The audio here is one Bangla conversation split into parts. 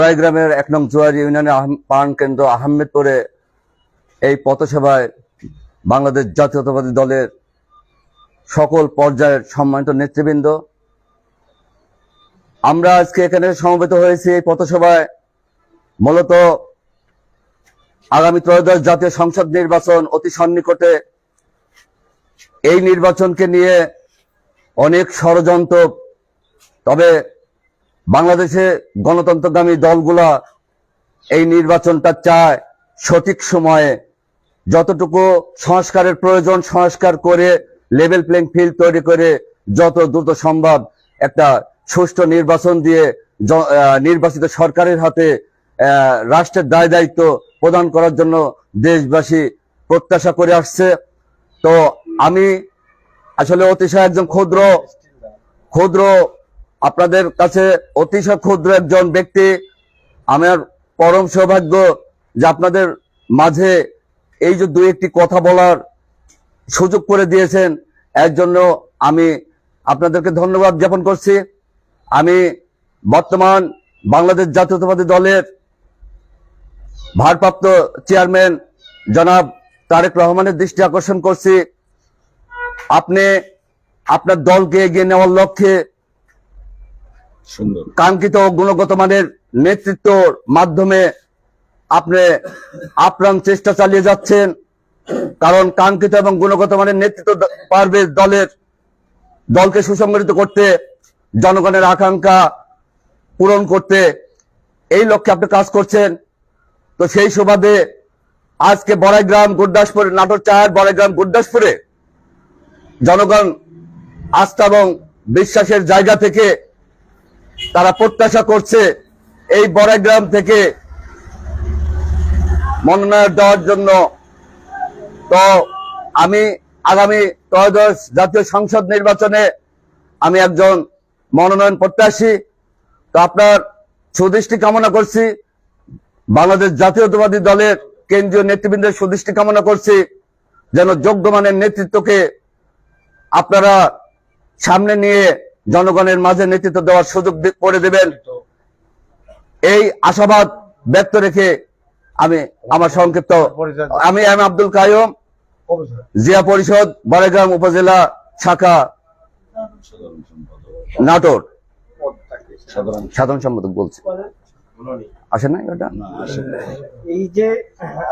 সরাই গ্রামের এক নং জোয়ার ইউনিয়নের পান কেন্দ্র আহমেদপুরে এই পথসভায় বাংলাদেশ জাতীয়তাবাদী দলের সকল পর্যায়ের সম্মানিত নেতৃবৃন্দ। আমরা আজকে এখানে সমবেত হয়েছি এই পথসভায় মূলত আগামী ত্রয়োদশ জাতীয় সংসদ নির্বাচন অতি সন্নিকটে। এই নির্বাচনকে নিয়ে অনেক ষড়যন্ত্র, তবে বাংলাদেশে গণতন্ত্রগামী দলগুলা এই নির্বাচনটা চায় সঠিক সময়ে যতটুকু সংস্কারের প্রয়োজন সংস্কার করে লেভেল প্লেইং ফিল্ড তৈরি করে যত দ্রুত সম্ভব একটা সুষ্ঠু নির্বাচন দিয়ে নির্বাচিত সরকারের হাতে রাষ্ট্রের দায় দায়িত্ব প্রদান করার জন্য দেশবাসী প্রত্যাশা করে আসছে। তো আমি আসলে অতিশয় একজন ক্ষুদ্র ক্ষুদ্র আপনাদের কাছে অতিশয় ক্ষুদ্র একজন ব্যক্তি। আমার পরম সৌভাগ্য যে আপনাদের মাঝে এই যে দুই একটি কথা বলার সুযোগ করে দিয়েছেন, এর জন্য আমি আপনাদেরকে ধন্যবাদ জ্ঞাপন করছি। আমি বর্তমান বাংলাদেশ জাতীয়তাবাদী দলের ভারপ্রাপ্ত চেয়ারম্যান জনাব তারেক রহমানের দৃষ্টি আকর্ষণ করছি। আপনি আপনার দলকে এগিয়ে নেওয়ার লক্ষ্যে কাঙ্ক্ষিত গুণগত মানের নেতৃত্বর মাধ্যমে আপনি আপ্রাণ চেষ্টা চালিয়ে যাচ্ছেন, কারণ কাঙ্ক্ষিত এবং গুণগত মানের নেতৃত্ব পারবে দলের, দলকে সুসংগঠিত করতে, জনগণের আকাঙ্ক্ষা পূরণ করতে। এই লক্ষ্যে আপনি কাজ করছেন। তো সেই সুবাদে আজকে বড়াইগ্রাম গুরদাসপুর নাটোর চার বড়াইগ্রাম গুরদাসপুরে জনগণ আস্থা এবং বিশ্বাসের জায়গা থেকে তারা প্রত্যাশা করছে এই বড়াইগ্রাম থেকে মনোনয়ন দেওয়ার জন্য। তো আমি আগামী ত্রয়োদশ জাতীয় সংসদ নির্বাচনে আমি একজন মনোনয়ন প্রত্যাশী। তো আপনার সুদৃষ্টি কামনা করছি। বাংলাদেশ জাতীয়তাবাদী দলের কেন্দ্রীয় নেতৃবৃন্দের সুদৃষ্টি কামনা করছি। যেন যোগ্য মানের নেতৃত্বকে আপনারা সামনে নিয়ে জনগণের মাঝে নেতৃত্ব দেওয়ার সুযোগ করে দেবেন। এই আশাবাদ ব্যক্ত রেখে আমি আমার সংক্ষিপ্ত আমি এম আব্দুল কায়ুম জিয়া পরিষদ বারেগ্রাম উপজেলা শাখা নাটোর। সাধারণ সম্পাদক বলছি। আসে না না। এই যে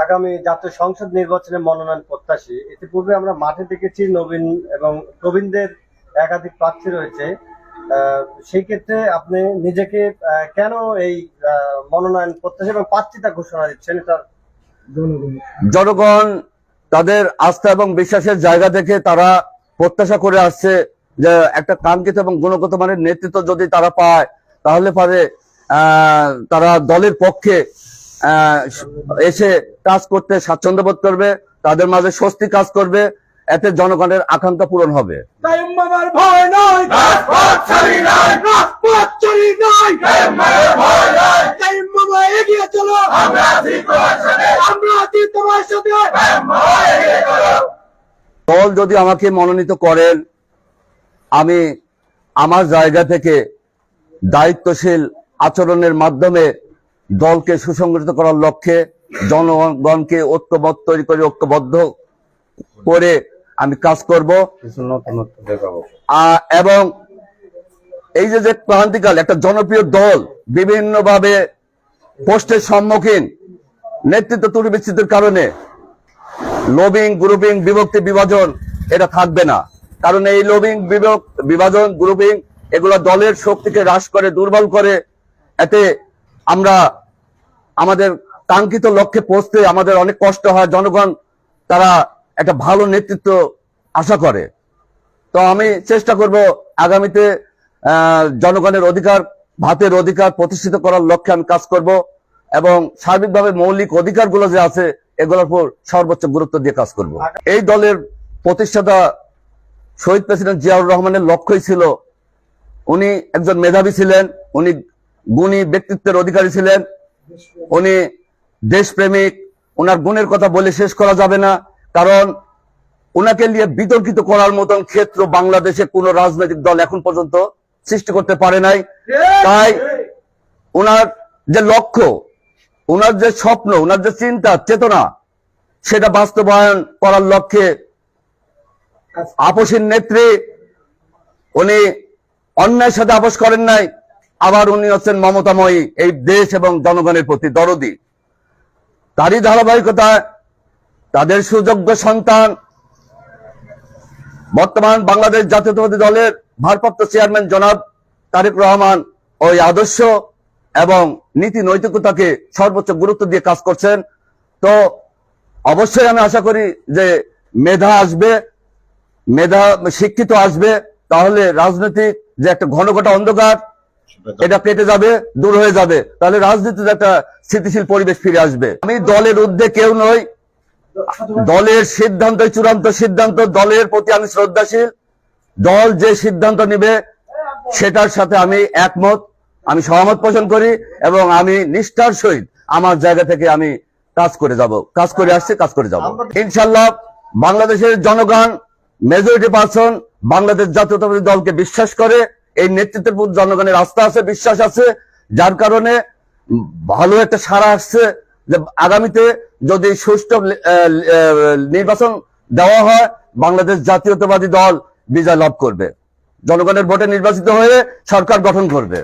আগামী জাতীয় সংসদ নির্বাচনে মনোনয়ন প্রত্যাশী ইতিপূর্বে আমরা মাঠে দেখেছি নবীন এবং প্রবীণদের একাধিক প্রার্থী রয়েছে সেই ক্ষেত্রে আপনি নিজেকে কেন এই মনোনয়ন প্রত্যাশী এবং প্রার্থিতা ঘোষণা দিচ্ছেন এটা জনগণ তাদের আস্থা এবং বিশ্বাসের জায়গা থেকে তারা প্রত্যাশা করে আসছে যে একটা কাঙ্ক্ষিত এবং গুণগত মানের নেতৃত্ব যদি তারা পায়, তাহলে পারে তারা দলের পক্ষে এসে কাজ করতে স্বাচ্ছন্দ্য বোধ করবে, তাদের মাঝে স্বস্তি কাজ করবে এতে জনগণের আকাঙ্ক্ষা পূরণ হবে। দল যদি আমাকে মনোনীত করেন আমি আমার জায়গা থেকে দায়িত্বশীল আচরণের মাধ্যমে দলকে সুসংগঠিত করার লক্ষ্যে জনগণকে ঐক্যবদ্ধ তৈরি করে ঐক্যবদ্ধ করে আমি কাজ করব। এবং এই যে যে ক্রান্তিকাল একটা জনপ্রিয় দল বিভিন্নভাবে পোস্টের সম্মুখীন নেতৃত্ব ত্রুটি বিচ্ছিন্নের কারণে লবিং গ্রুপিং বিভক্তি বিভাজন এটা থাকবে না। কারণ এই লবিং বিভাজন গ্রুপিং এগুলো দলের শক্তিকে হ্রাস করে দুর্বল করে এতে আমরা আমাদের কাঙ্ক্ষিত লক্ষ্যে পৌঁছতে আমাদের অনেক কষ্ট হয়। জনগণ তারা একটা ভালো নেতৃত্ব আশা করে। তো আমি চেষ্টা করব আগামীতে জনগণের অধিকার, ভাতের অধিকার প্রতিষ্ঠিত করার লক্ষ্যে আমি কাজ করব এবং সার্বিকভাবে মৌলিক অধিকারগুলো যে আছে, এগুলোর উপর সর্বোচ্চ গুরুত্ব দিয়ে কাজ করব। এই দলের প্রতিষ্ঠাতা শহীদ প্রেসিডেন্ট জিয়াউর রহমানের লক্ষ্যই ছিল, উনি একজন মেধাবী ছিলেন, উনি গুণী ব্যক্তিত্বের অধিকারী ছিলেন, উনি দেশপ্রেমিক ওনার গুণের কথা বলে শেষ করা যাবে না। কারণ ওনাকে নিয়ে বিতর্কিত করার মতন ক্ষেত্র বাংলাদেশে কোন রাজনৈতিক দল এখন পর্যন্ত সৃষ্টি করতে পারে নাই। তাই ওনার যে লক্ষ্য ওনার যে স্বপ্ন ওনার যে চিন্তা, চেতনা, সেটা বাস্তবায়ন করার লক্ষ্যে আপসীর নেত্রী উনি অন্যায়ের সাথে আপোষ করেন নাই, আবার উনি হচ্ছেন মমতাময়ী এই দেশ এবং জনগণের প্রতি দরদি। তারই ধারাবাহিকতায় তাদের সুযোগ্য সন্তান বর্তমান বাংলাদেশ জাতীয়তাবাদী দলের ভারপ্রাপ্ত চেয়ারম্যান জনাব তারেক রহমান ওই আদর্শ এবং নীতি নৈতিকতাকে সর্বোচ্চ গুরুত্ব দিয়ে কাজ করছেন। তো অবশ্যই আমি আশা করি যে মেধা আসবে, মেধা শিক্ষিত আসবে, তাহলে রাজনৈতিক যে একটা ঘন ঘটা অন্ধকার, এটা কেটে যাবে, দূর হয়ে যাবে। তাহলে রাজনীতিতে একটা স্থিতিশীল পরিবেশ ফিরে আসবে। আমি দলের ঊর্ধ্বে কেউ নই দলের সিদ্ধান্ত, চূড়ান্ত সিদ্ধান্ত, দলের প্রতি আমি শ্রদ্ধাশীল। দল যে সিদ্ধান্ত নিবে, সেটার সাথে আমি একমত। আমি সহমত পোষণ করি এবং আমি নিষ্ঠার সহিত আমার জায়গা থেকে আমি কাজ করে যাব। কাজ করে আসছি, কাজ করে যাব। ইনশাল্লাহ বাংলাদেশের জনগণ মেজরিটি পার্সন বাংলাদেশ জাতীয়তাবাদী দলকে বিশ্বাস করে। এই নেতৃত্বের প্রতি জনগণের আস্থা আছে, বিশ্বাস আছে। যার কারণে ভালো একটা সারা আসছে। যে আগামীতে যদি সুষ্ঠু নির্বাচন দেওয়া হয়, বাংলাদেশ জাতীয়তাবাদী দল বিজয় লাভ করবে। জনগণের ভোটে নির্বাচিত হয়ে সরকার গঠন করবে।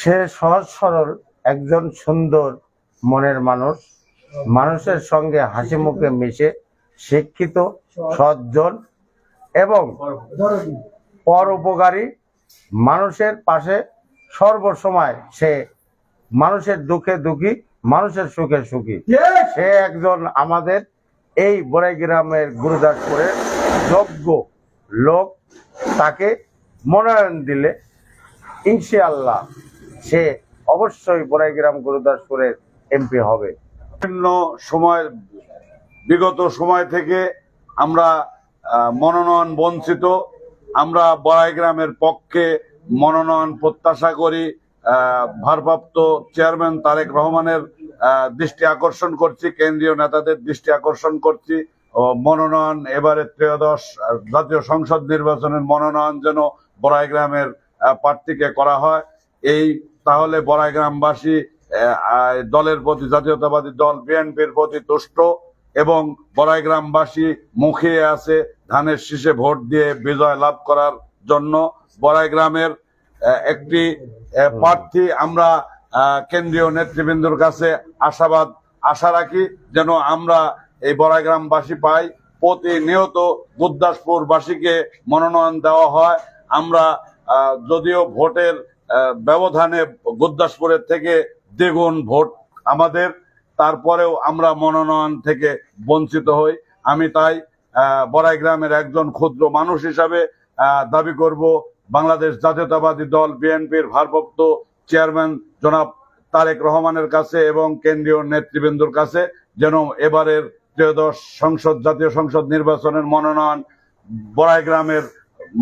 সে সহজ সরল, একজন সুন্দর মনের মানুষ, মানুষের সঙ্গে হাসি মুখে মিশে শিক্ষিত, সজ্জন এবং পর উপকারী মানুষের পাশে সর্বসময় সে মানুষের দুঃখে দুঃখী মানুষের সুখে সুখী। সে একজন আমাদের এই বড়াই গ্রামের গুরুদাসপুরের যোগ্য লোক। তাকে মনোনয়ন দিলে ইনশাআল্লাহ সে অবশ্যই বড়াইগ্রাম গুরুদাসপুরের এমপি হবে। বিভিন্ন সময় বিগত সময় থেকে আমরা মনোনয়ন বঞ্চিত। আমরা বড়াই গ্রামের পক্ষে মনোনয়ন প্রত্যাশা করি। ভারপ্রাপ্ত চেয়ারম্যান তারেক রহমানের দৃষ্টি আকর্ষণ করছি কেন্দ্রীয় নেতাদের দৃষ্টি আকর্ষণ করছি মনোনয়ন এবারে ত্রয়োদশ জাতীয় সংসদ নির্বাচনের মনোনয়ন যেন বড়াই গ্রামের আহ, প্রার্থীকে করা হয়। এই তাহলে বড়াই গ্রামবাসী আহ, আহ, দলের প্রতি জাতীয়তাবাদী দল বিএনপির প্রতি তুষ্ট এবং বড়াই গ্রামবাসী মুখিয়ে আছে ধানের শীষে ভোট দিয়ে বিজয় লাভ করার জন্য। বড়াই গ্রামের আহ, একটি প্রার্থী আমরা কেন্দ্রীয় নেতৃবৃন্দর কাছে আশাবাদ আশা রাখি যেন আমরা এই বড়াই গ্রামবাসী পাই। প্রতিনিয়ত গুরদাসপুরবাসীকে মনোনয়ন দেওয়া হয়। আমরা যদিও ভোটের ব্যবধানে গুরদাসপুরের থেকে দ্বিগুণ ভোট আমাদের তারপরেও আমরা মনোনয়ন থেকে বঞ্চিত হই। আমি তাই আহ, বড়াই গ্রামের একজন ক্ষুদ্র মানুষ হিসাবে দাবি করব বাংলাদেশ জাতীয়তাবাদী দল বিএনপির ভারপ্রাপ্ত চেয়ারম্যান জনাব তারেক রহমানের কাছে এবং কেন্দ্রীয় নেতৃবৃন্দর কাছে যেন এবারের ত্রয়োদশ সংসদ, জাতীয় সংসদ নির্বাচনের মনোনয়ন বড়াই গ্রামের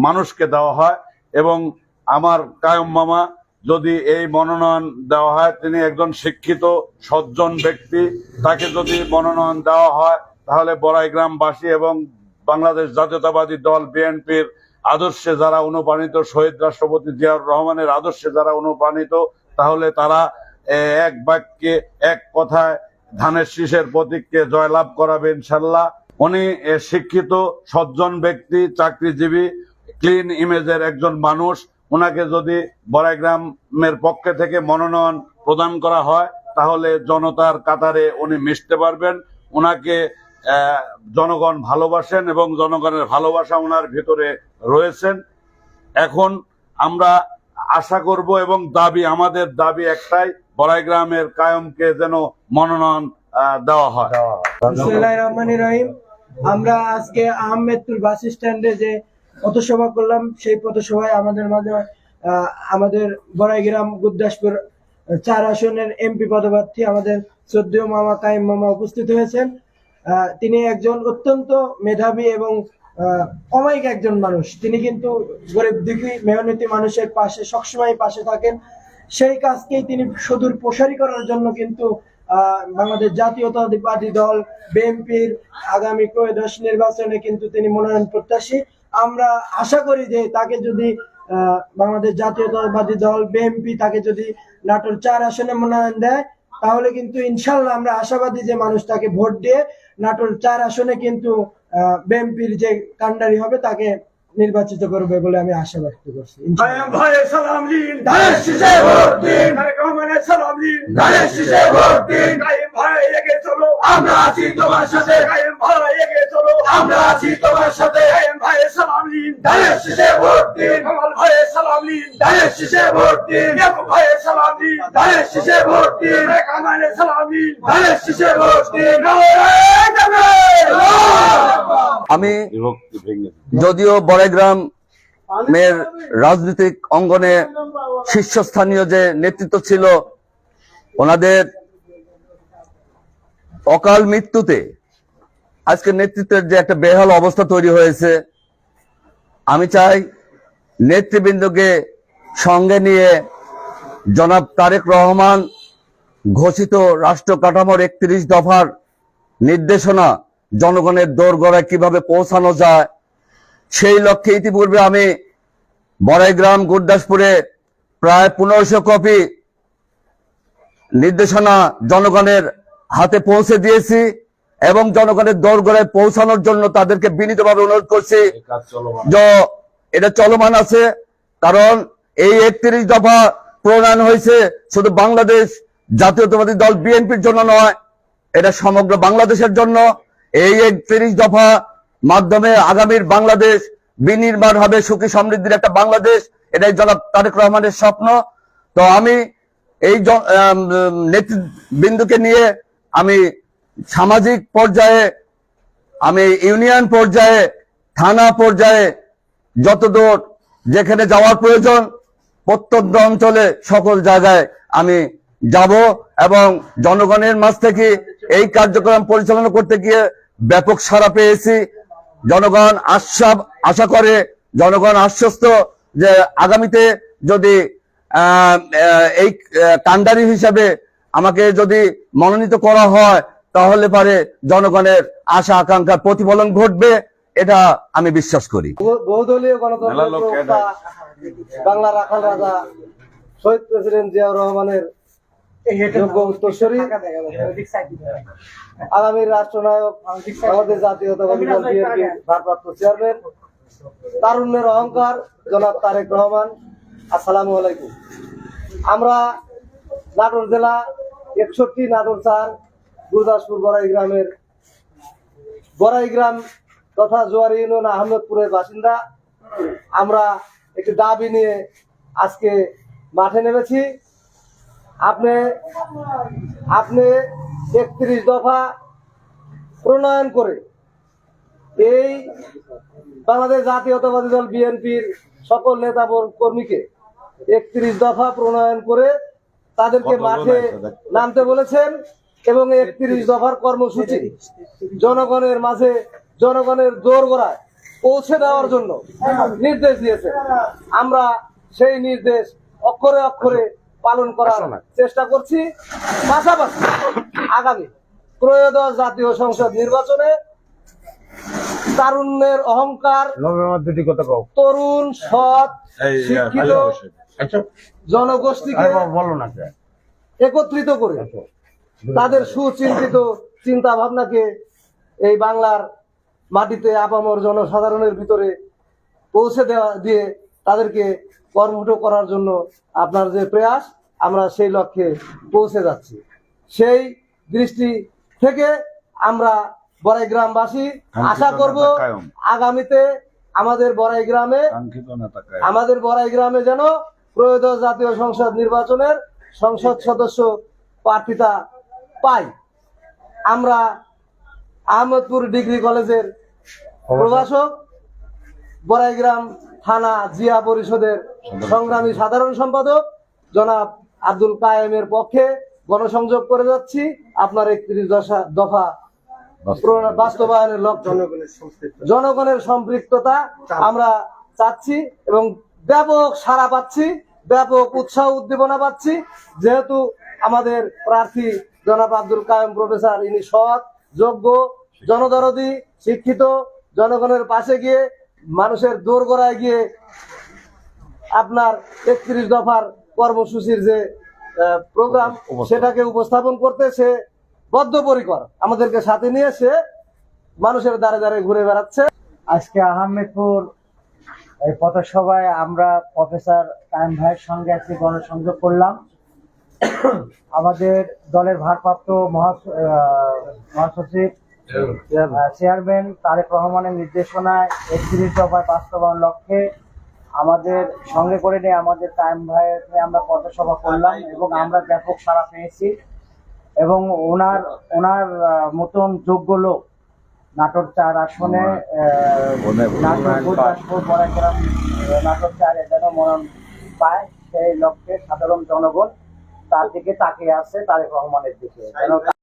মানুষকে দেওয়া হয় এবং আমার কায়ম মামা যদি এই মনোনয়ন দেওয়া হয়, তিনি একজন শিক্ষিত, সজ্জন ব্যক্তি, তাকে যদি মনোনয়ন দেওয়া হয়, তাহলে বড়াই গ্রামবাসী এবং বাংলাদেশ জাতীয়তাবাদী দল, বিএনপির আদর্শে যারা অনুপ্রাণিত, শহীদ রাষ্ট্রপতি জিয়াউর রহমানের আদর্শে যারা অনুপ্রাণিত তাহলে তারা এক বাক্যে, এক কথায় ধানের শীষের প্রতীককে জয়লাভ করাবে ইনশাল্লাহ। উনি শিক্ষিত, সজ্জন ব্যক্তি, চাকরিজীবী, ক্লিন ইমেজের একজন মানুষ। ওনাকে যদি বড়াই গ্রামের পক্ষে থেকে মনোনয়ন প্রদান করা হয়, তাহলে জনতার কাতারে উনি মিশতে পারবেন। ওনাকে জনগণ ভালোবাসেন এবং জনগণের ভালোবাসা ওনার ভিতরে রয়েছেন। এখন আমরা আশা করব এবং দাবি আমাদের দাবি একটাই বড়াই গ্রামের কায়মকে যেন মনোনয়ন আহ, দেওয়া হয়। রহমান রহিম। আমরা আজকে আহমেদপুর বাস স্ট্যান্ডে যে পথসভা করলাম সেই পথসভায় আমাদের মাঝে আহ, আমাদের বড়াইগ্রাম গুরদাসপুর চার আসনের এমপি পদপ্রার্থী আমাদের শ্রদ্ধেয় মামা কাইম মামা উপস্থিত হয়েছেন। আহ, তিনি একজন অত্যন্ত মেধাবী এবং অমায়িক একজন মানুষ। তিনি কিন্তু গরিব দুঃখী, মেহনতি মানুষের পাশে, সবসময় পাশে থাকেন। সেই কাজকেই তিনি সুদূর প্রসারী করার জন্য কিন্তু বাংলাদেশ জাতীয়তাবাদী পার্টি দল, বিএনপির আগামী ত্রয়োদশ নির্বাচনে কিন্তু তিনি মনোনয়ন প্রত্যাশী। আমরা আশা করি যে তাকে যদি বাংলাদেশ জাতীয়তাবাদী দল, বিএনপি তাকে যদি নাটোর চার আসনে মনোনয়ন দেয়, তাহলে কিন্তু ইনশাল্লাহ আমরা আশাবাদী যে মানুষ তাকে ভোট দিয়ে নাটোর চার আসনে কিন্তু বিএনপির যে কান্ডারি হবে তাকে নির্বাচিত করবে বলে আমি আশা ব্যক্ত করছি আমরা আছি তোমার সাথে। কায়েম ভাই এগিয়ে চলো। আমরা আছি তোমার সাথে। শীষে ভোট দিন। শীষে ভোট দিন। শীষে ভোট দিন। শীষে ভোট দিন। আমি যদিও বড়াইগ্রাম মের রাজনৈতিক অঙ্গনে শীর্ষস্থানীয় যে নেতৃত্ব ছিল ওনাদের অকাল মৃত্যুতে আজকে নেতৃত্বের যে একটা বেহাল অবস্থা তৈরি হয়েছে আমি চাই নেতৃবৃন্দকে সঙ্গে নিয়ে জনাব তারেক রহমান ঘোষিত রাষ্ট্র কাঠামোর একত্রিশ দফার নির্দেশনা জনগণের দোরগড়ায় কীভাবে পৌঁছানো যায়, সেই লক্ষ্যে ইতিপূর্বে আমি বড়াইগ্রাম, গুরদাসপুরে প্রায় পনেরোশো কপি নির্দেশনা জনগণের হাতে পৌঁছে দিয়েছি। এবং জনগণের দোরগড়ায় পৌঁছানোর জন্য তাদেরকে বিনীতভাবে অনুরোধ করছি। এটা চলমান আছে কারণ এই একত্রিশ দফা প্রণয়ন হয়েছে শুধু বাংলাদেশ জাতীয়তাবাদী দল বিএনপির জন্য নয় এটা সমগ্র বাংলাদেশের জন্য। এই একত্রিশ দফা মাধ্যমে আগামীর বাংলাদেশ বিনির্মাণ হবে সুখী সমৃদ্ধির একটা বাংলাদেশ এটাই জনাব তারেক রহমানের স্বপ্ন। তো আমি এই নেতৃবৃন্দকে নিয়ে আমি সামাজিক পর্যায়ে, আমি ইউনিয়ন পর্যায়ে, থানা পর্যায়ে যতদূর যেখানে যাওয়ার প্রয়োজন, প্রত্যন্ত অঞ্চলে সকল জায়গায় আমি যাব এবং জনগণের মাঝ থেকে এই কার্যক্রম পরিচালনা করতে গিয়ে ব্যাপক সাড়া পেয়েছি। জনগণ আশা আশা করে, জনগণ আশ্বস্ত যে আগামীতে যদি এই কান্ডারি হিসাবে আমাকে যদি মনোনীত করা হয় তাহলে পারে জনগণের আশা আকাঙ্ক্ষার প্রতিফলন ঘটবে এটা আমি বিশ্বাস করি। বহু- বহুদলীয় মেলা গণতন্ত্রের বাংলা রাখাল রাজা শহীদ প্রেসিডেন্ট জিয়াউর রহমানের যোগ্য উত্তরসূরি আগামী রাষ্ট্রনায়ক আমাদের জাতীয়তাবাদী দল বিএনপির ভারপ্রাপ্ত চেয়ারম্যান তারুণ্যের অহংকার জনাব তারেক রহমান আসসালামু আলাইকুম। আমরা নাটোর জেলা একষট্টি নাটোর চার গুরদাসপুর বড়াই গ্রামের বড়াই গ্রাম তথা জোয়ারি ইউনিয়ন আহমেদপুরের বাসিন্দা। আমরা একটি দাবি নিয়ে আজকে মাঠে নেমেছি। আপনি আপনি একত্রিশ দফা প্রণয়ন করে এই বাংলাদেশ জাতীয়তাবাদী দল বিএনপির সকল নেতা কর্মীকে একত্রিশ দফা প্রণয়ন করে তাদেরকে মাঠে? নামতে বলেছেন। এবং একত্রিশ দফার কর্মসূচি জনগণের মাঝে জনগণের জোর গড়ায় পৌঁছে দেওয়ার জন্য নির্দেশ দিয়েছে। আমরা সেই নির্দেশ অক্ষরে অক্ষরে পালন করার চেষ্টা করছি। পাশাপাশি আগামী ত্রয়োদশ জাতীয় সংসদ নির্বাচনে তারুণ্যের অহংকার তরুণ সৎ এই শিক্ষিত আচ্ছা। জনগোষ্ঠীকে আরে বলো না। একত্রিত করে তাদের সুচিন্তিত চিন্তা ভাবনাকে এই বাংলার মাটিতে আপামর জনসাধারণের ভিতরে পৌঁছে দেওয়া দিয়ে তাদেরকে কর্মঠ করার জন্য আপনার যে প্রয়াস আমরা সেই লক্ষ্যে পৌঁছে যাচ্ছি সেই দৃষ্টি থেকে আমরা বড়াই গ্রামবাসী আশা করব আগামীতে আমাদের বড়াই গ্রামে। আমাদের বড়াই গ্রামে যেন ত্রয়োদশ জাতীয় সংসদ নির্বাচনের সংসদ সদস্য প্রার্থিতা পাই। আমরা আহমদপুর ডিগ্রি কলেজের প্রভাষক বড়াইগ্রাম থানা জিয়া পরিষদের সংগ্রামী সাধারণ সম্পাদক জনাব আব্দুল কায়েমের পক্ষে গণসংযোগ করে যাচ্ছি। আপনার একত্রিশ দশা দফা বাস্তবায়নের লক্ষ্য। জনগণের সম্পৃক্ততা আমরা চাচ্ছি এবং ব্যাপক সাড়া পাচ্ছি ব্যাপক উৎসাহ উদ্দীপনা পাচ্ছি। যেহেতু আমাদের প্রার্থী জনাব আব্দুল কায়েম প্রফেসর ইনি সৎ যোগ্য জনদরদি শিক্ষিত জনগণের পাশে গিয়ে মানুষের দোর দোরগোড়ায় গিয়ে আপনার একত্রিশ দফার কর্মসূচির যে প্রোগ্রাম সেটাকে উপস্থাপন করতে সে বদ্ধপরিকর। আমাদেরকে সাথে নিয়ে সে মানুষের দ্বারে দ্বারে ঘুরে বেড়াচ্ছে। আজকে আহমেদপুর এই পথসভায় আমরা প্রফেসর কায়েম ভাইয়ের সঙ্গে আজকে গণসংযোগ করলাম। আমাদের দলের ভারপ্রাপ্ত মহা- মহাসচিব চেয়ারম্যান তারেক রহমানের নির্দেশনায় একত্রিশ দফায় বাস্তবায়ন লক্ষ্যে আমাদের সঙ্গে করে নিয়ে আমাদের টাইম ভাইয়ের আমরা পথসভা করলাম এবং আমরা ব্যাপক সাড়া পেয়েছি এবং ওনার ওনার মতন যোগ্য লোক নাটোর চার আসনে নাটোর চারে যেন মনোনয়ন পায় সেই লক্ষ্যে সাধারণ জনগণ তার দিকে তাকিয়ে আছে তারেক রহমানের দিকে।